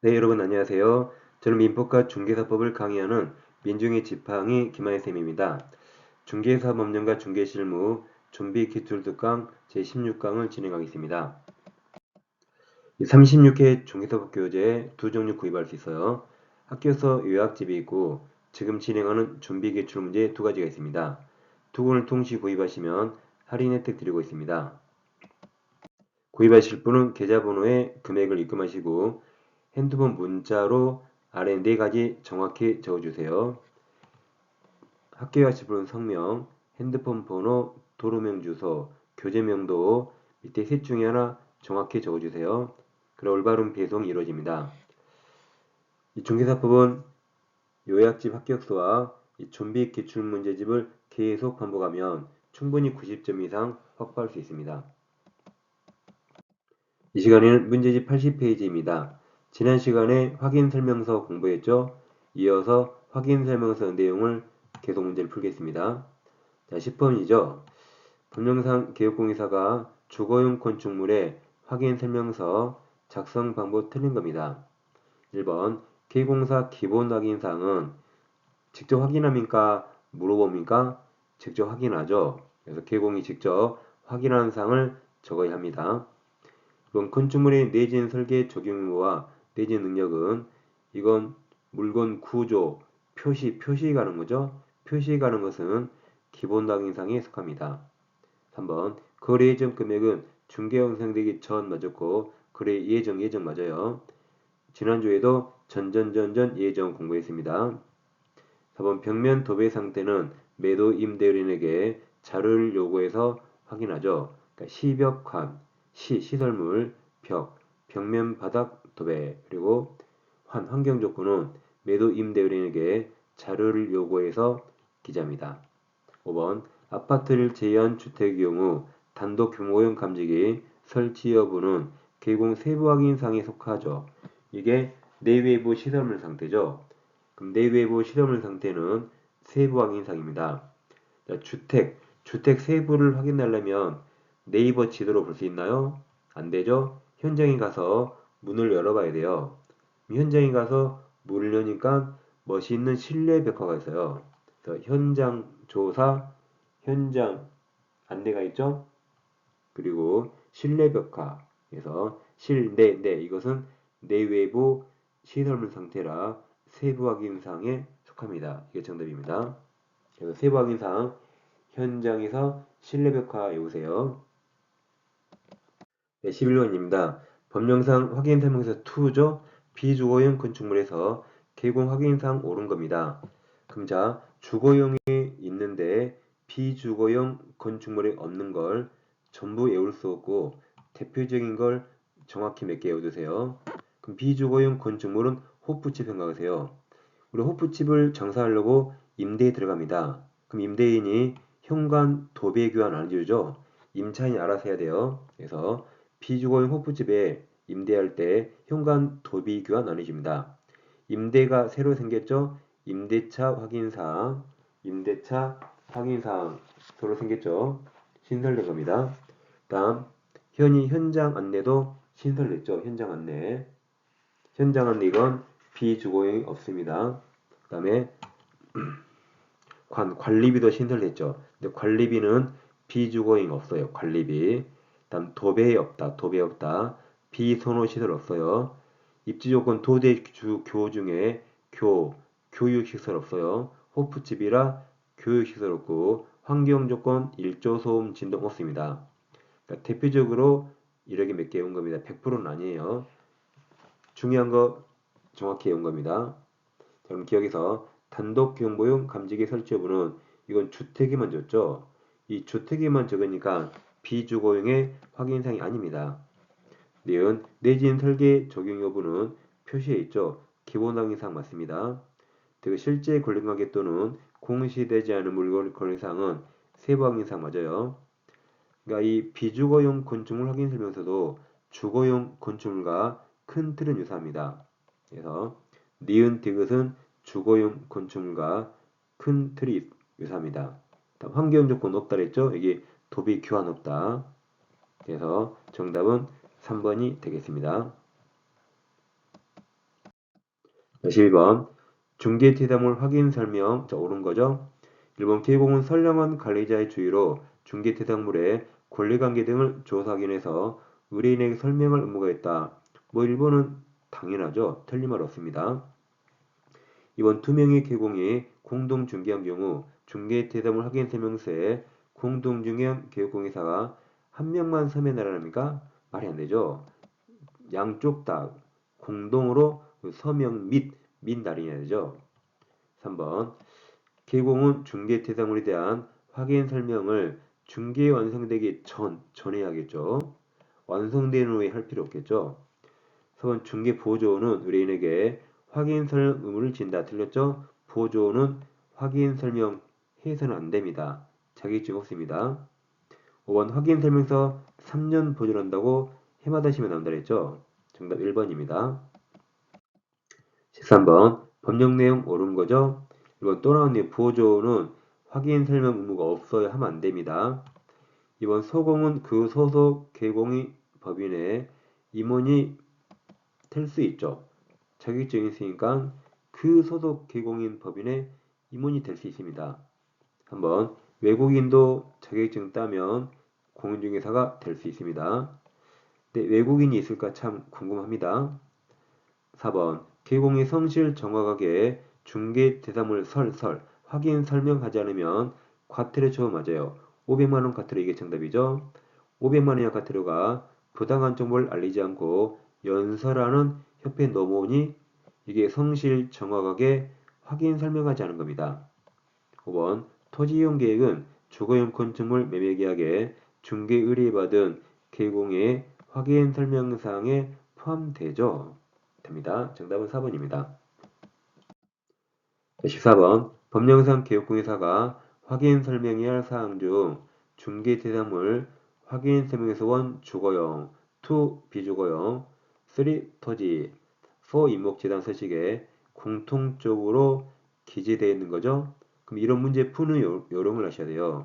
네, 여러분 안녕하세요. 저는 민법과 중개사법을 강의하는 민중의 지팡이 김하혜 쌤입니다. 중개사 법령과 중개실무 좀비 기출 특강 제16강을 진행하겠습니다. 36회 중개사법 교재 두 종류 구입할 수 있어요. 학교에서 요약집이 있고 지금 진행하는 좀비 기출 문제 두 가지가 있습니다. 두 권을 동시 구입하시면 할인 혜택 드리고 있습니다. 구입하실 분은 계좌번호에 금액을 입금하시고 핸드폰 문자로 아래 네 가지 정확히 적어주세요. 학교에 가실 분은 성명, 핸드폰 번호, 도로명 주소, 교재명도 밑에 셋 중에 하나 정확히 적어주세요. 그럼 올바른 배송이 이루어집니다. 이 중개사법은 요약집 합격서와 이 좀비 기출문제집을 계속 반복하면 충분히 90점 이상 확보할 수 있습니다. 이 시간에는 문제집 80페이지입니다. 지난 시간에 확인 설명서 공부했죠? 이어서 확인 설명서 내용을 계속 문제를 풀겠습니다. 자, 10번이죠. 법령상 개혁공사가 주거용 건축물의 확인 설명서 작성 방법 틀린 겁니다. 1번 개공사 기본 확인 사항은 직접 확인합니까? 물어봅니까? 직접 확인하죠. 그래서 개공이 직접 확인하는 사항을 적어야 합니다. 이건 건축물의 내진 설계 적용 유무와 내진 능력은 이건 물건 구조, 표시, 표시 가는 거죠. 표시 가는 것은 기본 확인상에 속합니다. 3번 거래 예정 금액은 중개 형성되기 전 맞았고 거래 예정 예정 맞아요. 지난주에도 전전전전 예정 공부했습니다. 4번 벽면 도배 상태는 매도 임대인에게 자료를 요구해서 확인하죠. 그러니까 시벽관, 시, 시설물, 벽, 벽면 바닥 도배, 그리고 환, 환경 조건은 매도 임대인에게 자료를 요구해서 기자입니다. 5번 아파트를 제외한 주택의 경우 단독 규모형 감지기 설치 여부는 개공 세부 확인상에 속하죠. 이게 내외부 시설물 상태죠. 그럼 내외부 시설물 상태는 세부 확인상입니다. 자, 주택, 주택 세부를 확인하려면 네이버 지도로 볼 수 있나요? 안 되죠? 현장에 가서 문을 열어봐야 돼요. 현장에 가서 문을 여니까 멋있는 실내 벽화가 있어요. 그래서 현장 조사, 현장 안내가 있죠? 그리고 실내 벽화, 그래서 실내, 내 이것은 내외부 시설물 상태라 세부 확인사항에 속합니다. 이게 정답입니다. 그래서 세부 확인사항 현장에서 실내 벽화 외우세요. 네, 11번입니다. 법령상 확인 설명서 2죠. 비주거용 건축물에서 개공 확인상 옳은 겁니다. 그럼 자, 주거용이 있는데 비주거용 건축물이 없는 걸 전부 외울 수 없고 대표적인 걸 정확히 몇 개 외워두세요. 그럼 비주거용 건축물은 호프집 생각하세요. 우리 호프집을 장사하려고 임대에 들어갑니다. 그럼 임대인이 현관 도배 교환 안 해주죠. 임차인이 알아서 해야 돼요. 그래서 비주거용 호프집에 임대할 때 현관 도비 안 해줍니다. 임대가 새로 생겼죠. 임대차 확인사항, 임대차 확인사항 새로 생겼죠. 신설된 겁니다. 다음 현이 현장 안내도 신설됐죠. 현장 안내. 현장 안내 이건 비주거용이 없습니다. 그 다음에 관, 관리비도 신설됐죠. 근데 관리비는 비주거용 없어요. 관리비. 다음 도배 없다. 도배 없다. 비선호 시설 없어요. 입지 조건 도대 주 교 중에 교, 교육 시설 없어요. 호프집이라 교육 시설 없고 환경 조건 일조 소음 진동 없습니다. 그러니까 대표적으로 이렇게 몇 개 온 겁니다. 100%는 아니에요. 중요한 거 정확히 온 겁니다. 그럼 기억에서 단독 경보용 감지기 설치 여부는 이건 주택에만 줬죠. 이 주택에만 적으니까 비주거용의 확인사항이 아닙니다. 니은 내진 설계 적용 여부는 표시에 있죠. 기본 확인사항 맞습니다. 그리고 실제 권리관계 또는 공시되지 않은 물건 권리사항은 세부 확인사항 맞아요. 그러니까 이 비주거용 건축물 확인 설명서도 주거용 건축물과 큰 틀은 유사합니다. 그래서 니은 디귿은 주거용 건축물과 큰 틀이 유사합니다. 환경 조건 없다 그랬죠? 이게 도비 교환 없다. 그래서 정답은 3번이 되겠습니다. 자, 12번 중개 대담물 확인 설명 자 옳은 거죠. 1번 개공은 선량한 관리자의 주의로 중개대담물의 권리관계 등을 조사 확인해서 의뢰인에게 설명할 의무가 있다. 뭐 1번은 당연하죠. 틀린 말 없습니다. 이번 두 명의 개공이 공동 중개한 경우 중개 대담물 확인 설명서에 공동 중개한 개업공회사가 한 명만 서면하라니까 말이 안 되죠. 양쪽 다 공동으로 그 서명 및 민달이해야 되죠. 3번 개공은 중개 대상물에 대한 확인 설명을 중개 완성되기 전 전해야겠죠. 완성된 후에 할 필요 없겠죠. 4번 중개 보조는 의뢰인에게 확인 설명 의무를 진다. 틀렸죠? 보조는 확인 설명 해서는 안 됩니다. 자격증 없습니다. 5번 확인 설명서 3년 보조를 한다고 해마다 시면 나온다 그랬죠? 정답 1번입니다. 13번 법령 내용 옳은 거죠? 이번 또 나왔네요. 보조는 확인 설명 의무가 없어야 하면 안 됩니다. 이번 소공은 그 소속 개공이 법인의 임원이 될 수 있죠. 자격증이 있으니까 그 소속 개공인 법인의 임원이 될 수 있습니다. 한번 외국인도 자격증 따면 공인중개사가 될 수 있습니다. 네, 외국인이 있을까 참 궁금합니다. 4번 개공의 성실 정확하게 중개 대상물 설설 확인 설명하지 않으면 과태료 처음 맞아요. 500만원 과태료 이게 정답이죠. 500만원의 과태료가 부당한 정보를 알리지 않고 연설하는 협회 넘어오니 이게 성실 정확하게 확인 설명하지 않은 겁니다. 5번 토지 이용 계획은 주거용 건축물 매매 계약에 중개 의뢰받은 개공의 확인 설명사항에 포함되죠. 됩니다. 정답은 4번입니다. 14번 법령상 개혁공회사가 확인 설명해야 할 사항 중 중개 대상물 확인 설명에서 원 주거용, 2 비주거용, 3 토지, 4 임목재단 서식에 공통적으로 기재되어 있는 거죠. 그럼 이런 문제 푸는 요, 요령을 하셔야 돼요.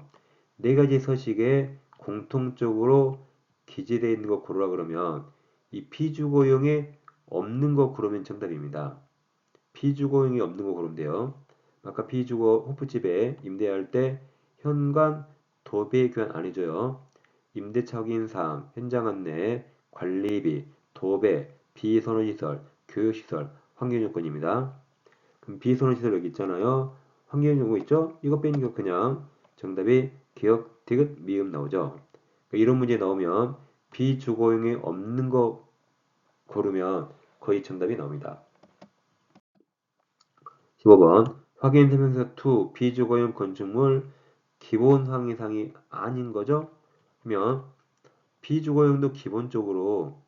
네 가지 서식에 공통적으로 기재되어 있는 거 고르라 그러면 이 비주거용에 없는 거 고르면 정답입니다. 비주거용이 없는 거 고르면 돼요. 아까 비주거 호프집에 임대할 때 현관 도배 교환 안 해줘요. 임대차 확인 사항, 현장 안내, 관리비, 도배, 비선호시설, 교육시설, 환경요건입니다. 그럼 비선호시설 여기 있잖아요. 환경요건 있죠? 이거 빼니까 그냥 정답이 기억, 디귿, 미음 나오죠. 그러니까 이런 문제 나오면 비주거용이 없는 거 고르면 거의 정답이 나옵니다. 15번 확인 설명서 2 비주거용 건축물 기본 항의사항이 아닌 거죠? 그러면 비주거용도 기본적으로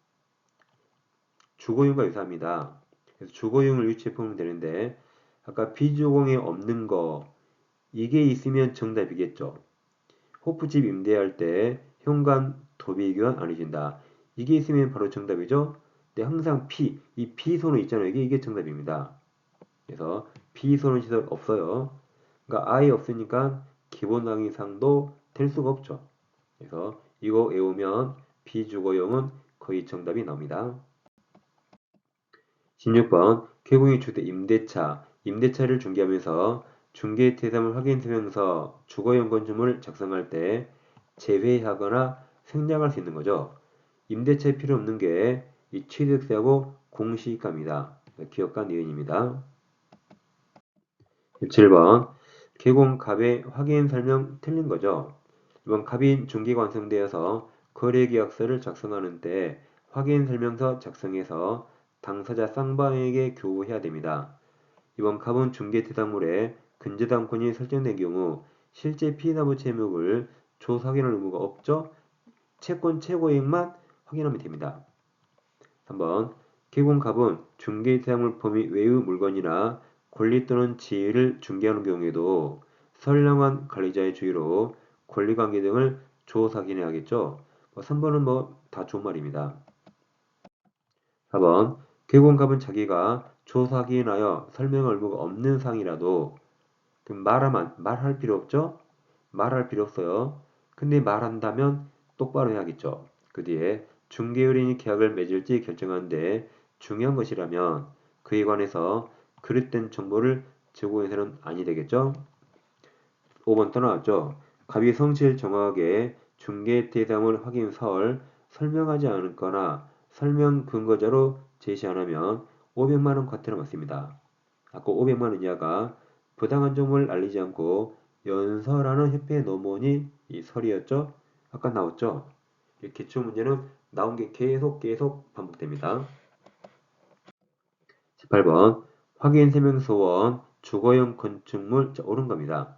주거용과 유사합니다. 그래서 주거용을 유치해 보면 되는데 아까 비주거용이 없는 거 이게 있으면 정답이겠죠. 호프집 임대할 때 현관 도비교환 아니신다. 이게 있으면 바로 정답이죠. 네, 항상 P, 이 P선호 있잖아요. 이게, 이게 정답입니다. 그래서 P선호 시설 없어요. 그러니까 I 없으니까 기본 항의상도 될 수가 없죠. 그래서 이거 외우면 비주거용은 거의 정답이 나옵니다. 16번 개공이 주대 임대차, 임대차를 중개하면서 중개 대상을 확인 설명서 주거용 건축물을 작성할 때 제외하거나 생략할 수 있는 거죠. 임대차에 필요 없는 게 이 취득세하고 공시가입니다. 기업가 니은입니다. 7번 개공 갑의 확인 설명 틀린 거죠. 이번 갑인 중개가 완성되어서 거래계약서를 작성하는 때 확인 설명서 작성해서 당사자 쌍방에게 교부해야 됩니다. 이번 갑은 중개 대상물에 근저당권이 설정된 경우 실제 피납부 채목을 조사 확인할 의무가 없죠. 채권 최고액만 확인하면 됩니다. 3번 개공갑은 중개 대상물 범위 외의 물건이나 권리 또는 지위를 중개하는 경우에도 선량한 관리자의 주의로 권리관계 등을 조사 확인해야겠죠. 3번은 뭐, 뭐다 좋은 말입니다. 4번 개공갑은 자기가 조사 확인하여 설명할 의무가 없는 상이라도 말하면 말할 필요 없죠? 말할 필요 없어요. 근데 말한다면 똑바로 해야겠죠. 그 뒤에 중개의뢰인이 계약을 맺을지 결정하는데 중요한 것이라면 그에 관해서 그릇된 정보를 제공해서는 아니 되겠죠? 5번 또 나왔죠. 갑이 성질 정확하게 중개 대상을 확인설 설명하지 않거나 설명 근거자로 제시 안 하면 500만 원 과태료 맞습니다. 아까 500만 원 이하가 부당한 정보를 알리지 않고 연설하는 협회에 넘어오니 이 설이었죠. 아까 나왔죠. 이 기출 문제는 나온 게 계속 계속 반복됩니다. 18번 확인 설명서원 주거용 건축물 자, 옳은 겁니다.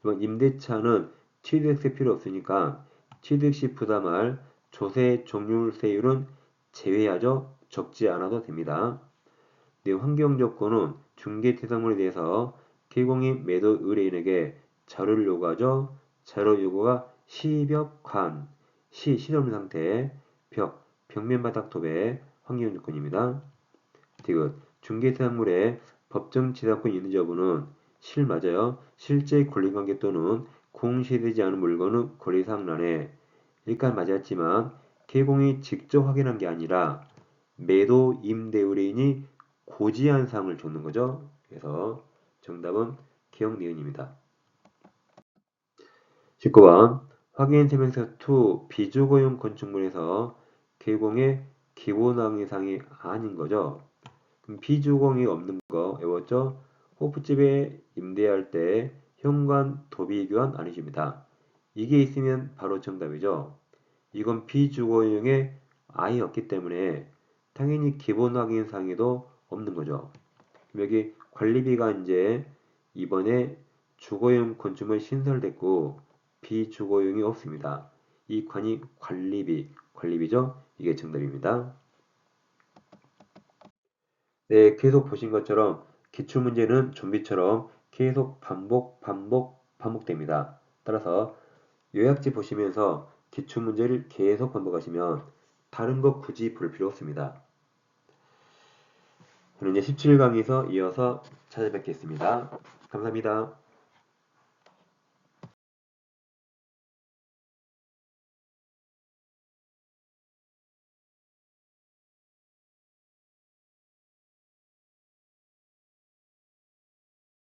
이번 임대차는 취득세 필요 없으니까 취득시 부담할 조세 종률세율은 제외하죠. 적지 않아도 됩니다. 네, 환경 조건은 중개 대상물에 대해서 개공인 매도 의뢰인에게 자료를 요구하죠. 자료 요구가 시벽관, 시, 시설 상태, 벽, 벽면 바닥 도배, 환경 조건입니다. 디귿, 중개 대상물에 법정 지상권이 있는지 여부는 실 맞아요. 실제 권리관계 또는 공시되지 않은 물건은 권리상란에 일단 맞았지만 개공이 직접 확인한 게 아니라 매도 임대 의뢰인이 고지한 사항을 줬는 거죠. 그래서 정답은 기억 니은입니다. 19번 확인 설명서 2 비주거용 건축물에서 개공의 기본 항의사항이 아닌 거죠. 비주공이 없는 거 외웠죠? 호프집에 임대할 때 현관 도비 교환 아니십니다. 이게 있으면 바로 정답이죠. 이건 비주거용에 아예 없기 때문에 당연히 기본 확인 사항에도 없는 거죠. 여기 관리비가 이제 이번에 주거용 건축물 신설됐고 비주거용이 없습니다. 이 관이 관리비, 관리비죠? 이게 정답입니다. 네, 계속 보신 것처럼 기출문제는 좀비처럼 계속 반복, 반복, 반복됩니다. 따라서 요약지 보시면서 기출문제를 계속 반복하시면 다른 거 굳이 볼 필요 없습니다. 그럼 이제 17강에서 이어서 찾아뵙겠습니다. 감사합니다.